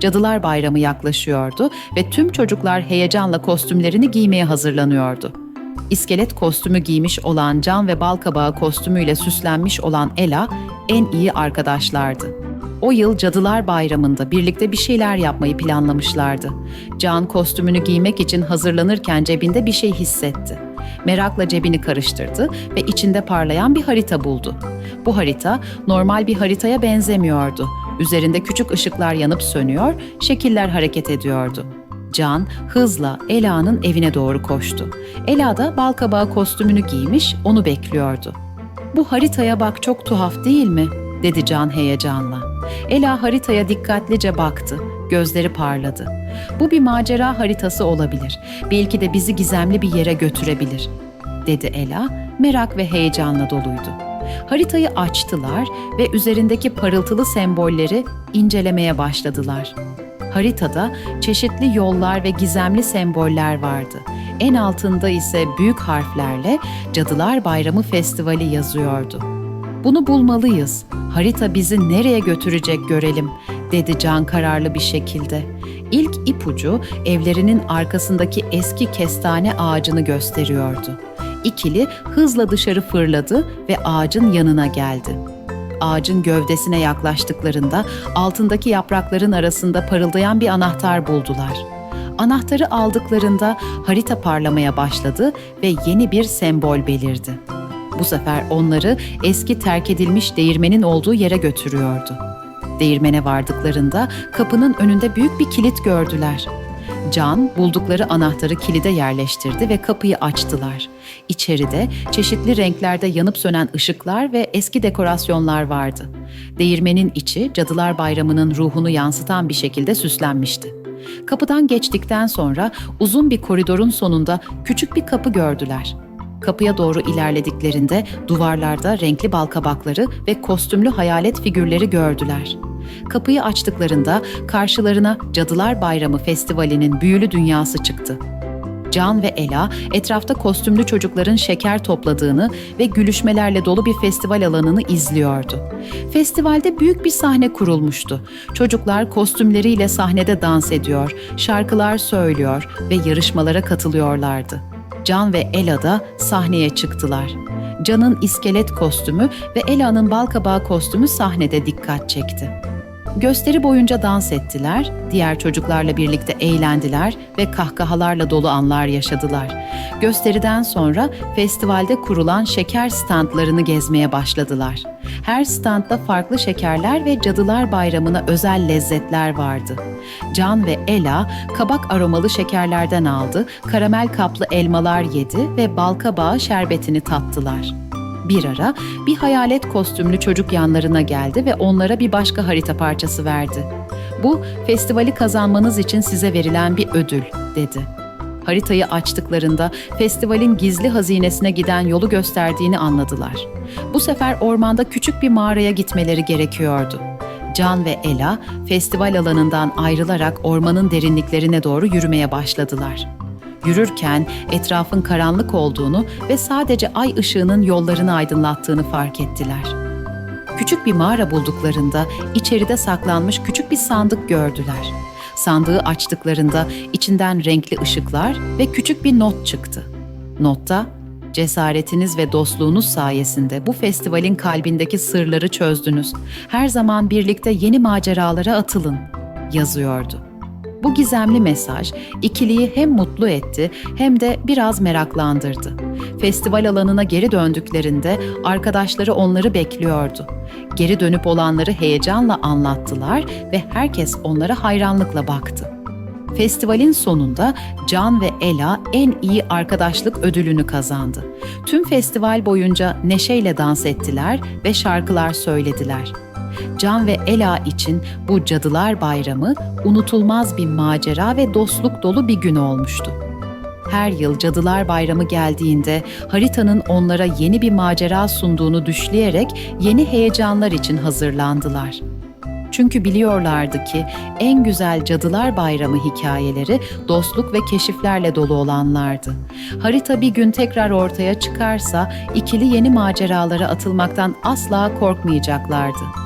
Cadılar Bayramı yaklaşıyordu ve tüm çocuklar heyecanla kostümlerini giymeye hazırlanıyordu. İskelet kostümü giymiş olan Can ve Balkabağı kostümüyle süslenmiş olan Ela en iyi arkadaşlardı. O yıl Cadılar Bayramı'nda birlikte bir şeyler yapmayı planlamışlardı. Can kostümünü giymek için hazırlanırken cebinde bir şey hissetti. Merakla cebini karıştırdı ve içinde parlayan bir harita buldu. Bu harita normal bir haritaya benzemiyordu. Üzerinde küçük ışıklar yanıp sönüyor, şekiller hareket ediyordu. Can hızla Ela'nın evine doğru koştu. Ela da balkabağı kostümünü giymiş, onu bekliyordu. Bu haritaya bak çok tuhaf değil mi? dedi Can heyecanla. Ela haritaya dikkatlice baktı. Gözleri parladı. Bu bir macera haritası olabilir. Belki de bizi gizemli bir yere götürebilir, dedi Ela merak ve heyecanla doluydu. Haritayı açtılar ve üzerindeki parıltılı sembolleri incelemeye başladılar. Haritada çeşitli yollar ve gizemli semboller vardı. En altında ise büyük harflerle Cadılar Bayramı Festivali yazıyordu. Bunu bulmalıyız. Harita bizi nereye götürecek görelim, dedi Can kararlı bir şekilde. İlk ipucu evlerinin arkasındaki eski kestane ağacını gösteriyordu. İkili hızla dışarı fırladı ve ağacın yanına geldi. Ağacın gövdesine yaklaştıklarında altındaki yaprakların arasında parıldayan bir anahtar buldular. Anahtarı aldıklarında harita parlamaya başladı ve yeni bir sembol belirdi. Bu sefer onları eski terk edilmiş değirmenin olduğu yere götürüyordu. Değirmene vardıklarında kapının önünde büyük bir kilit gördüler. Can buldukları anahtarı kilide yerleştirdi ve kapıyı açtılar. İçeride çeşitli renklerde yanıp sönen ışıklar ve eski dekorasyonlar vardı. Değirmenin içi Cadılar Bayramı'nın ruhunu yansıtan bir şekilde süslenmişti. Kapıdan geçtikten sonra uzun bir koridorun sonunda küçük bir kapı gördüler. Kapıya doğru ilerlediklerinde duvarlarda renkli balkabakları ve kostümlü hayalet figürleri gördüler. Kapıyı açtıklarında karşılarına Cadılar Bayramı Festivali'nin büyülü dünyası çıktı. Can ve Ela etrafta kostümlü çocukların şeker topladığını ve gülüşmelerle dolu bir festival alanını izliyordu. Festivalde büyük bir sahne kurulmuştu. Çocuklar kostümleriyle sahnede dans ediyor, şarkılar söylüyor ve yarışmalara katılıyorlardı. Can ve Ela da sahneye çıktılar. Can'ın iskelet kostümü ve Ela'nın balkabağı kostümü sahnede dikkat çekti. Gösteri boyunca dans ettiler, diğer çocuklarla birlikte eğlendiler ve kahkahalarla dolu anlar yaşadılar. Gösteriden sonra festivalde kurulan şeker standlarını gezmeye başladılar. Her standta farklı şekerler ve Cadılar Bayramı'na özel lezzetler vardı. Can ve Ela kabak aromalı şekerlerden aldı, karamel kaplı elmalar yedi ve balkabağı şerbetini tattılar. Bir ara bir hayalet kostümlü çocuk yanlarına geldi ve onlara bir başka harita parçası verdi. Bu festivali kazanmanız için size verilen bir ödül, dedi. Haritayı açtıklarında festivalin gizli hazinesine giden yolu gösterdiğini anladılar. Bu sefer ormanda küçük bir mağaraya gitmeleri gerekiyordu. Can ve Ela festival alanından ayrılarak ormanın derinliklerine doğru yürümeye başladılar. Yürürken etrafın karanlık olduğunu ve sadece ay ışığının yollarını aydınlattığını fark ettiler. Küçük bir mağara bulduklarında içeride saklanmış küçük bir sandık gördüler. Sandığı açtıklarında içinden renkli ışıklar ve küçük bir not çıktı. Notta, cesaretiniz ve dostluğunuz sayesinde bu festivalin kalbindeki sırları çözdünüz. Her zaman birlikte yeni maceralara atılın, yazıyordu. Bu gizemli mesaj ikiliyi hem mutlu etti hem de biraz meraklandırdı. Festival alanına geri döndüklerinde arkadaşları onları bekliyordu. Geri dönüp olanları heyecanla anlattılar ve herkes onlara hayranlıkla baktı. Festivalin sonunda Can ve Ela en iyi arkadaşlık ödülünü kazandı. Tüm festival boyunca neşeyle dans ettiler ve şarkılar söylediler. Can ve Ela için bu Cadılar Bayramı unutulmaz bir macera ve dostluk dolu bir gün olmuştu. Her yıl Cadılar Bayramı geldiğinde haritanın onlara yeni bir macera sunduğunu düşleyerek yeni heyecanlar için hazırlandılar. Çünkü biliyorlardı ki en güzel Cadılar Bayramı hikayeleri dostluk ve keşiflerle dolu olanlardı. Harita bir gün tekrar ortaya çıkarsa ikili yeni maceralara atılmaktan asla korkmayacaklardı.